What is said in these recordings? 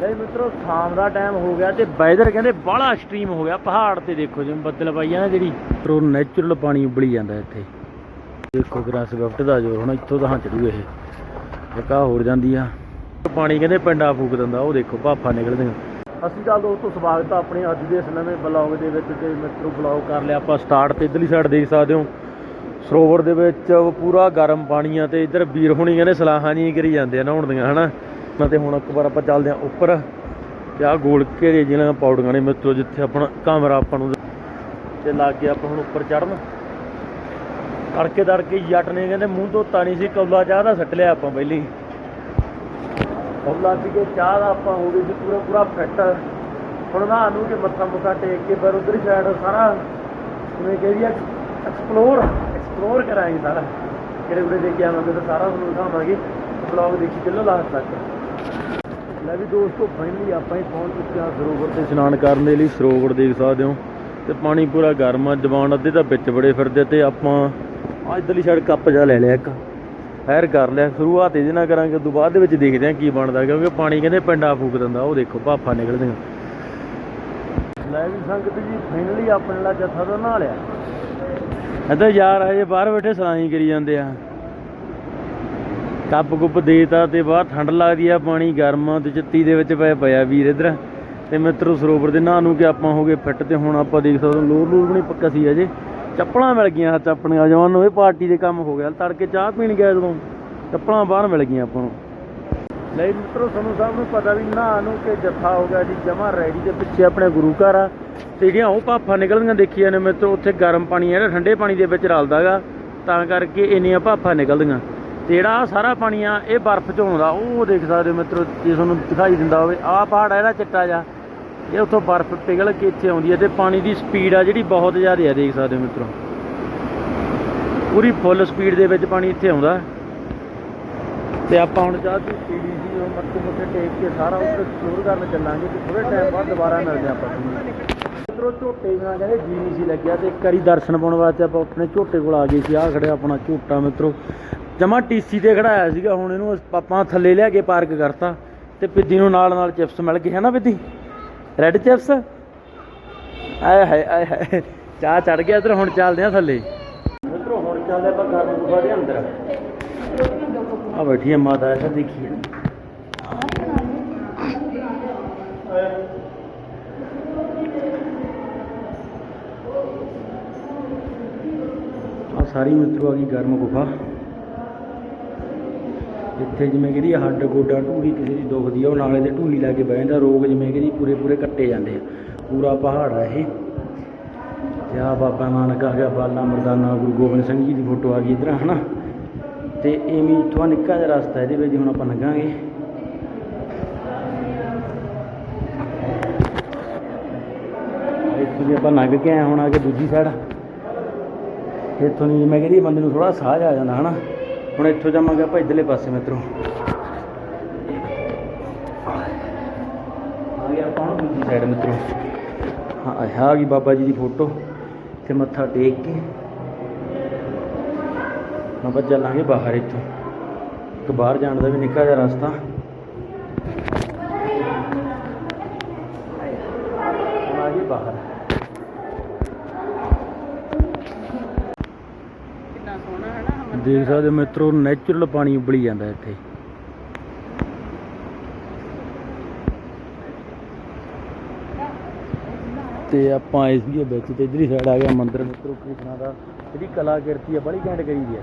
ਲੈ ਮਿੱਤਰੋ, ਸ਼ਾਮ ਦਾ ਟਾਈਮ ਹੋ ਗਿਆ ਤੇ ਵੈਦਰ ਕਹਿੰਦੇ ਬਾਹਲਾ ਐਕਸਟ੍ਰੀਮ ਹੋ ਗਿਆ। ਪਹਾੜ ਤੇ ਦੇਖੋ ਜਿਵੇਂ ਬੱਦਲ ਪਾਈ ਆ ਨਾ ਜਿਹੜੀ ਮਿੱਤਰੋ ਨੈਚੁਰਲ ਪਾਣੀ ਉਬਲੀ ਜਾਂਦਾ ਇੱਥੇ। ਦੇਖੋ ਗਰਾ ਸਵਿਫਟ ਦਾ ਜੋਰ ਹੁਣ ਇੱਥੋਂ ਤਾਂ ਚੜੂ ਇਹ। ਜਕਾ ਹੋਰ ਜਾਂਦੀ ਆ। ਪਾਣੀ ਕਹਿੰਦੇ ਪਿੰਡਾ ਫੂਕ ਦਿੰਦਾ, ਉਹ ਦੇਖੋ, ਭਾਫਾ ਨਿਕਲਦੇ ਅਸੀਂ ਤਾਂ ਦੋਸਤੋ, ਸਵਾਗਤ ਆ ਆਪਣੇ ਅੱਜ ਦੇ ਇਸ ਨਵੇਂ ਬਲੌਗ ਦੇ ਵਿੱਚ ਤੇ ਮਿੱਤਰੋ ਬਲੌਗ ਕਰ ਲਿਆ ਆਪਾਂ ਸਟਾਰਟ ਤੇ। ਇਧਰਲੀ ਸਾਈਡ ਦੇਖ ਸਕਦੇ ਹੋ। ਸਰੋਵਰ ਦੇ ਵਿੱਚ ਪੂਰਾ ਗਰਮ ਪਾਣੀ ਆ ਤੇ ਇੱਧਰ ਵੀਰ ਹੋਣੀ ਕਹਿੰਦੇ ਸਲਾਹਾਂ ਨਹੀਂ ਕਰੀ ਜਾਂਦੇ ਆ ਨਹਾਉਣ ਦੀਆਂ, ਹਨਾ? ਮੈਂ ਤੇ ਹੁਣ ਇੱਕ ਵਾਰ ਆਪਾਂ ਚੱਲਦੇ ਆ ਉੱਪਰ। ਤੇ ਆ ਗੋਲ ਘੇਰੇ ਜਿਹੜੀਆਂ ਪੌੜੀਆਂ ਨੇ ਮਿੱਤਰੋ, ਜਿੱਥੇ ਆਪਣਾ ਕਮਰਾ ਆਪਾਂ ਨੂੰ ਤੇ ਲੱਗ ਗਿਆ ਆਪਾਂ ਹੁਣ ਉੱਪਰ ਚੜਨ ਤੜਕੇ ਤੜਕੇ ਜੱਟ ਨੇ ਕਹਿੰਦੇ ਮੂੰਹ ਧੋਤਾ ਨਹੀਂ ਸੀ, ਕੌਲਾ ਚਾਹ ਦਾ ਸੱਟ ਲਿਆ ਆਪਾਂ ਪਹਿਲੀ। ਕੌਲਾ ਪੀ ਕੇ ਚਾਹ ਦਾ ਆਪਾਂ ਹੋ ਗਏ ਸੀ ਪੂਰਾ ਪੂਰਾ ਫਿੱਟ। ਹੁਣ ਨਾ ਨੂੰ ਕਿ ਮੱਥਾ ਮੁੱਥਾ ਟੇਕ ਕੇ ਫਿਰ ਉਧਰ ਸਾਈਡ ਸਾਰਾ ਜਿਵੇਂ ਕਹਿੰਦੀ ਐਕਸਪਲੋਰ ਐਕਸਪਲੋਰ ਕਰਾਂਗੇ ਸਾਰਾ। ਕਿਹੜੇ ਕਿਹੜੇ ਦੇਖ ਕੇ ਆਵਾਂਗੇ ਤਾਂ ਸਾਰਾ ਤੁਹਾਨੂੰ ਦਿਖਾਵਾਂਗੇ। ਬਲੌਗ ਦੇਖੀ ਚੱਲੋ ਲਾਸਟ ਤੱਕ। ਲੈ ਵੀ ਦੋਸਤੋ ਫਾਈਨਲੀ ਆਪਾਂ ਹੀ ਪਹੁੰਚ ਚੁੱਕੇ ਹਾਂ ਸਰੋਵਰ ਤੇ ਇਸ਼ਨਾਨ ਕਰਨ ਦੇ ਲਈ। ਸਰੋਵਰ ਦੇਖ ਸਕਦੇ ਹੋ। ਤੇ ਪਾਣੀ ਪੂਰਾ ਗਰਮ ਆ, ਜਵਾਨ ਅੱਧੇ ਤਾਂ ਵਿੱਚ ਬੜੇ ਫਿਰਦੇ ਤੇ ਆਪਾਂ ਆਹ ਇੱਧਰਲੀ ਸਾਈਡ ਕੱਪ ਜਾ ਲੈ ਲਿਆ ਇੱਕ। ਫਾਇਰ ਕਰ ਲਿਆ, ਸ਼ੁਰੂਆਤ ਇਹਦੇ ਨਾਲ ਕਰਾਂਗੇ, ਉਦੋਂ ਬਾਅਦ ਦੇ ਵਿੱਚ ਦੇਖਦੇ ਹਾਂ ਕੀ ਬਣਦਾ, ਕਿਉਂਕਿ ਪਾਣੀ ਕਹਿੰਦੇ ਪਿੰਡਾ ਫੂਕ ਦਿੰਦਾ, ਉਹ ਦੇਖੋ, ਭਾਫਾ ਨਿਕਲਦੀਆਂ ਲੈ ਵੀ ਸੰਗਤ ਜੀ ਫਾਈਨਲੀ ਆਪਣੇ ਨਾਲ ਜੱਥਾ ਤੋਂ ਨਹਾ ਲਿਆ। ਇੱਧਰ ਯਾਰ ਹਜੇ ਬਾਹਰ ਬੈਠੇ, ਸਲਾਈ ਕਰੀ ਜਾਂਦੇ ਆ। ਕੱਪ ਕੁੱਪ ਦੇਤਾ ਤੇ ਬਾਹਰ ਠੰਡ ਲੱਗਦੀ ਆ, ਪਾਣੀ ਗਰਮ ਆ ਤੇ ਚੱਤੀ ਦੇ ਵਿੱਚ ਪਏ ਪਿਆ ਵੀਰ ਇੱਧਰ। ਤੇ ਮਿੱਤਰੋ ਸਰੋਵਰ ਦੇ ਨਹਾ ਨੂੰ ਕਿ ਆਪਾਂ ਹੋ ਗਏ ਫਿੱਟ ਤੇ ਹੁਣ ਆਪਾਂ ਦੇਖ ਸਕਦੇ ਹਾਂ ਲੋਰ ਲੂਰ ਵੀ ਨਹੀਂ ਪੱਕਾ ਸੀ ਅਜੇ ਚੱਪਲਾਂ ਮਿਲ ਗਈਆਂ ਹੱਥ ਆਪਣੀਆਂ, ਜਵਾਨ ਨੂੰ ਇਹ ਪਾਰਟੀ ਦੇ ਕੰਮ ਹੋ ਗਿਆ। ਤੜਕੇ ਚਾਹ ਪੀਣ ਗਿਆ ਜਦੋਂ, ਚੱਪਲਾਂ ਬਾਹਰ ਮਿਲ ਗਈਆਂ ਆਪਾਂ ਨੂੰ। ਲੈ ਮਿੱਤਰੋ ਸਾਨੂੰ ਸਭ ਨੂੰ ਪਤਾ ਵੀ ਨਹਾ ਨੂੰ ਕਿ ਜੱਥਾ ਹੋ ਗਿਆ ਜੀ, ਜਮਾ ਰੈਡੀ ਦੇ ਪਿੱਛੇ ਆਪਣੇ ਗੁਰੂ ਘਰ ਆ। ਤੇ ਜਿਹੜੀਆਂ ਉਹ ਭਾਫਾਂ ਨਿਕਲਦੀਆਂ ਦੇਖੀਆਂ ਨੇ ਮਿੱਤਰੋ, ਉੱਥੇ ਗਰਮ ਪਾਣੀ ਹੈ ਜਿਹੜਾ ਠੰਡੇ ਪਾਣੀ ਦੇ ਵਿੱਚ ਰਲਦਾਗਾ ਤਾਂ ਕਰਕੇ ਇੰਨੀਆਂ ਭਾਫਾਂ ਨਿਕਲਦੀਆਂ। ਜਿਹੜਾ ਸਾਰਾ ਪਾਣੀ ਆ, ਇਹ ਬਰਫ਼ ਚ ਆਉਂਦਾ, ਉਹ ਦੇਖ ਸਕਦੇ ਹੋ ਮਿੱਤਰੋ, ਜੇ ਤੁਹਾਨੂੰ ਦਿਖਾਈ ਦਿੰਦਾ ਹੋਵੇ ਆਹ ਪਹਾੜ ਆ ਜਿਹੜਾ ਚਿੱਟਾ ਜਿਹਾ। ਇਹ ਉੱਥੋਂ ਬਰਫ਼ ਪਿਘਲ ਕੇ ਇੱਥੇ ਆਉਂਦੀ ਹੈ ਤੇ ਪਾਣੀ ਦੀ ਸਪੀਡ ਆ ਜਿਹੜੀ ਬਹੁਤ ਜ਼ਿਆਦਾ ਆ, ਦੇਖ ਸਕਦੇ ਹੋ ਮਿੱਤਰੋ। ਪੂਰੀ ਫੁੱਲ ਸਪੀਡ ਦੇ ਵਿੱਚ ਪਾਣੀ ਇੱਥੇ ਆਉਂਦਾ। ਤੇ ਆਪਾਂ ਹੁਣ ਚਾਹ ਦੀ ਪੀੜੀ ਸੀ ਉਹ ਮੱਥੇ ਮੁੱਥੇ ਟੇਕ ਕੇ ਸਾਰਾ ਉੱਥੇ ਐਕਸਪਲੋਰ ਕਰਨ ਚੱਲਾਂਗੇ ਤੇ ਥੋੜੇ ਟਾਈਮ ਬਾਅਦ ਦੁਬਾਰਾ ਮਿਲਦੇ ਹਾਂ ਆਪਾਂ ਮਿੱਤਰੋ, ਝੋਟੇ ਨਾਲ ਕਹਿੰਦੇ ਜੀ ਨਹੀਂ ਸੀ ਲੱਗਿਆ ਤੇ ਕਰੀ ਦਰਸ਼ਨ ਪਾਉਣ ਵਾਸਤੇ ਆਪਾਂ ਆਪਣੇ ਝੋਟੇ ਕੋਲ ਆ ਗਏ ਸੀ। ਆਹ ਖੜਿਆ ਆਪਣਾ ਝੋਟਾ ਮਿੱਤਰੋ। ਜਮਾ ਟੀਸੀ ਤੇ ਖੜਾਇਆ ਸੀਗਾ, ਹੁਣ ਇਹਨੂੰ ਆਪਾਂ ਥੱਲੇ ਲਿਆ ਕੇ ਪਾਰਕ ਕਰਤਾ ਤੇ ਪਿੱਦੀ ਨੂੰ ਨਾਲ ਨਾਲ ਚਿਪਸ ਮਿਲ ਗਏ, ਹੈ ਪਿੱਦੀ? ਰੈੱਡ ਚਿਪਸ ਆਏ ਹਾਏ ਆਏ ਹਾਏ, ਚਾਹ ਚੜ ਗਿਆ ਇੱਧਰ, ਹੁਣ ਚੱਲਦੇ ਆ ਥੱਲੇ। ਮਿੱਤਰੋ, ਹੁਣ ਚੱਲਦੇ ਆਪਾਂ ਗਰਮ ਗੁਫਾ ਦੇ ਅੰਦਰ। ਆ ਬੈਠੀ ਹੈ ਮਾਤਾ ਐਸਾ ਦੇਖੀਏ ਆ। ਸਾਰੀ ਮਿੱਤਰੋ ਆ ਗਈ ਗਰਮ ਗੁਫਾ ਇੱਥੇ ਜਿਵੇਂ ਕਿ ਹੱਡ ਗੋਡਾ ਢੂਹੀ ਕਿਸੇ ਦੀ ਦੁਖਦੀ ਆ, ਉਹ ਨਾਲੇ ਤੇ ਢੂਹੀ ਲਾ ਕੇ ਬਹਿ ਜਾਂਦਾ ਰੋਗ ਜਿਵੇਂ ਕਿ ਪੂਰੇ ਪੂਰੇ ਕੱਟੇ ਜਾਂਦੇ ਆ। ਪੂਰਾ ਪਹਾੜ ਆ ਇਹ। ਤੇ ਆ ਬਾਬਾ ਨਾਨਕ ਆ ਗਿਆ, ਬਾਲਾ ਮਰਦਾਨਾ, ਗੁਰੂ ਗੋਬਿੰਦ ਸਿੰਘ ਜੀ ਦੀ ਫੋਟੋ ਆ ਗਈ ਇਧਰ, ਹਨਾ? ਤੇ ਇਵੇਂ ਇੱਥੋਂ ਨਿੱਕਾ ਜਿਹਾ ਰਸਤਾ ਇਹਦੇ ਵਿੱਚ, ਹੁਣ ਆਪਾਂ ਲੰਘਾਂਗੇ। ਇੱਥੋਂ ਦੀ ਆਪਾਂ ਲੰਘ ਕੇ ਆਏ ਹੁਣ ਆ ਕੇ ਦੂਜੀ ਸਾਈਡ ਇੱਥੋਂ ਨਹੀਂ ਮੈਂ ਕਹਿੰਦੀ, ਬੰਦੇ ਨੂੰ ਥੋੜਾ ਸਾਹ ਆ ਜਾਂਦਾ, ਹਨਾ? ਹੁਣ ਇੱਥੋਂ ਜਾਵਾਂਗੇ ਆਪਾਂ ਇੱਧਰਲੇ ਪਾਸੇ ਮਿੱਤਰੋ। ਆ ਗਿਆ ਆਪਾਂ ਹੁਣ ਦੂਜੀ ਸਾਈਡ ਮਿੱਤਰੋ। ਹਾਂ ਆ ਗਈ ਬਾਬਾ ਜੀ ਦੀ ਫੋਟੋ ਤੇ ਮੱਥਾ ਟੇਕ ਕੇ। ਆਪਾਂ ਚੱਲਾਂਗੇ ਬਾਹਰ ਇੱਥੋਂ। ਇੱਕ ਬਾਹਰ ਜਾਣ ਦਾ ਵੀ ਨਿੱਕਾ ਜਿਹਾ ਰਸਤਾ ਹੁਣ ਆ ਗਏ ਬਾਹਰ ਕਿੰਨਾ ਸੋਹਣਾ ਹੈ ਨਾ ਹਮਨ ਦੇਖ ਸਕਦੇ ਹੋ ਮਿੱਤਰੋ ਨੈਚੁਰਲ ਪਾਣੀ ਉਬਲੀ ਜਾਂਦਾ ਇੱਥੇ। ਤੇ ਆਪਾਂ ਇਸ ਵੀ ਵਿੱਚ ਤੇ ਇਧਰਲੀ ਸਾਈਡ ਆ ਗਿਆ ਮੰਦਿਰ ਮਿੱਤਰੋ, ਕ੍ਰਿਸ਼ਨਾ ਦਾ। ਜਿਹੜੀ ਕਲਾਕਿਰਤੀ ਆ, ਬੜੀ ਘੈਂਟ ਕਰੀ ਦੀ ਆ।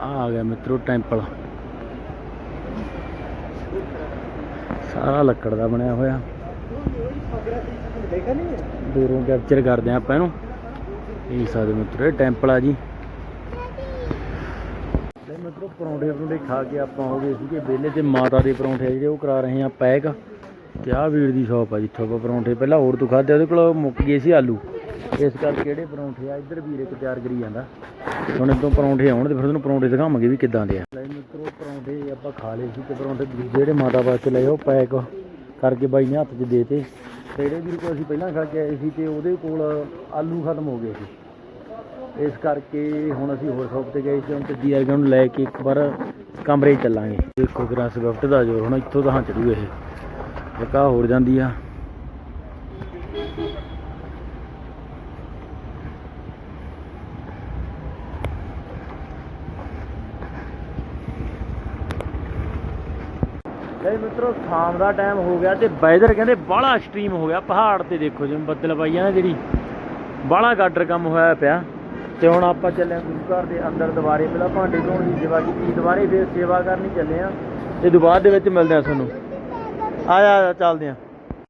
ਆ ਆ ਗਿਆ ਮਿੱਤਰੋ ਟੈਂਪਲ ਸਾਰਾ ਲੱਕੜ ਦਾ ਬਣਿਆ ਹੋਇਆ। ਦੂਰੋਂ ਕੈਪਚਰ ਕਰਦੇ ਆ ਆਪਾਂ ਇਹਨੂੰ। ਇਹ ਸਕਦੇ ਹੋ ਮਿੱਤਰੋ, ਇਹ ਟੈਂਪਲ ਆ ਜੀ। ਤੇ ਪਰੌਂਠੇ ਪਰੌਂਠੇ ਖਾ ਕੇ ਆਪਾਂ ਹੋ ਗਏ ਸੀਗੇ ਵਿਹਲੇ ਤੇ ਮਾਤਾ ਦੇ ਪਰੌਂਠੇ ਜਿਹੜੇ ਉਹ ਕਰਾ ਰਹੇ ਆ ਪੈਕ। ਤੇ ਆਹ ਵੀਰ ਦੀ ਸ਼ਾਪ ਆ ਜਿੱਥੋਂ ਆਪਾਂ ਪਰੌਂਠੇ ਪਹਿਲਾਂ ਹੋਰ ਤੋਂ ਖਾਦੇ ਉਹਦੇ ਕੋਲ ਮੁੱਕ ਗਏ ਸੀ ਆਲੂ। ਇਸ ਕਰਕੇ ਕਿਹੜੇ ਪਰੌਂਠੇ ਆ? ਇੱਧਰ ਵੀਰ ਇੱਕ ਤਿਆਰ ਕਰੀ ਜਾਂਦਾ। ਹੁਣ ਇਦੋਂ ਪਰੌਂਠੇ ਆਉਣ ਤੇ ਫਿਰ ਤੁਹਾਨੂੰ ਪਰੌਂਠੇ ਦਿਖਾਵਾਂਗੇ ਵੀ ਕਿੱਦਾਂ ਦੇ ਆ। ਲੈ ਮਿੱਤਰੋ, ਪਰੌਂਠੇ ਆਪਾਂ ਖਾ ਲਏ ਸੀ ਤੇ ਪਰੌਂਠੇ ਜਿਹੜੇ ਮਾਤਾ ਵਾਸਤੇ ਲਏ ਉਹ ਪੈਕ ਕਰਕੇ ਬਾਈ ਨੇ ਹੱਥ 'ਚ ਦੇ ਤੇ ਜਿਹੜੇ ਵੀਰ ਕੋਲ ਅਸੀਂ ਪਹਿਲਾਂ ਖਾ ਕੇ ਆਏ ਸੀ ਤੇ ਉਹਦੇ ਕੋਲ ਆਲੂ ਖਤਮ ਹੋ ਗਏ ਸੀ। ਇਸ ਕਰਕੇ ਹੁਣ ਅਸੀਂ ਹੋਰ ਸ਼ੌਪ ਤੇ ਗਏ ਸੀ, ਹੁਣ ਤੇ ਵਰਗਾ ਨੂੰ ਲੈ ਕੇ ਇੱਕ ਵਾਰ ਕਮਰੇ ਚੱਲਾਂਗੇ। ਦੇਖੋ ਗਰਾ ਸਵਿਫਟ ਦਾ ਜੋ ਹੁਣ ਇੱਥੋਂ ਤਾਂ ਚੜੂ ਇਹ। ਇੱਕ ਹੋਰ ਜਾਂਦੀ ਆ। ਲੈ ਮਿੱਤਰੋ, ਸ਼ਾਮ ਦਾ ਟਾਈਮ ਹੋ ਗਿਆ ਤੇ ਵੈਦਰ ਕਹਿੰਦੇ ਬਾਹਲਾ ਐਕਸਟ੍ਰੀਮ ਹੋ ਗਿਆ। ਪਹਾੜ ਤੇ ਦੇਖੋ ਜਿਵੇਂ ਬੱਦਲ ਪਾਈ ਆ ਨਾ ਜਿਹੜੀ, ਬਾਹਲਾ ਗਾਡਰ ਕੰਮ ਹੋਇਆ ਪਿਆ। ਤੇ ਹੁਣ ਆਪਾਂ ਚੱਲੇ ਆਂ ਗੁਰੂ ਘਰ ਦੇ ਅੰਦਰ ਦੁਬਾਰੇ। ਪਹਿਲਾਂ ਭਾਂਡੇ ਧੋਣ ਦੀ ਸੇਵਾ ਕੀਤੀ, ਦੁਬਾਰੇ ਫੇਰ ਸੇਵਾ ਕਰਨੀ ਚੱਲੇ ਆ ਤੇ ਦੁਬਾਰ ਦੇ ਵਿੱਚ ਮਿਲਦੇ ਆ ਤੁਹਾਨੂੰ। ਆ ਜਾ ਆ ਜਾ ਚੱਲਦੇ ਆ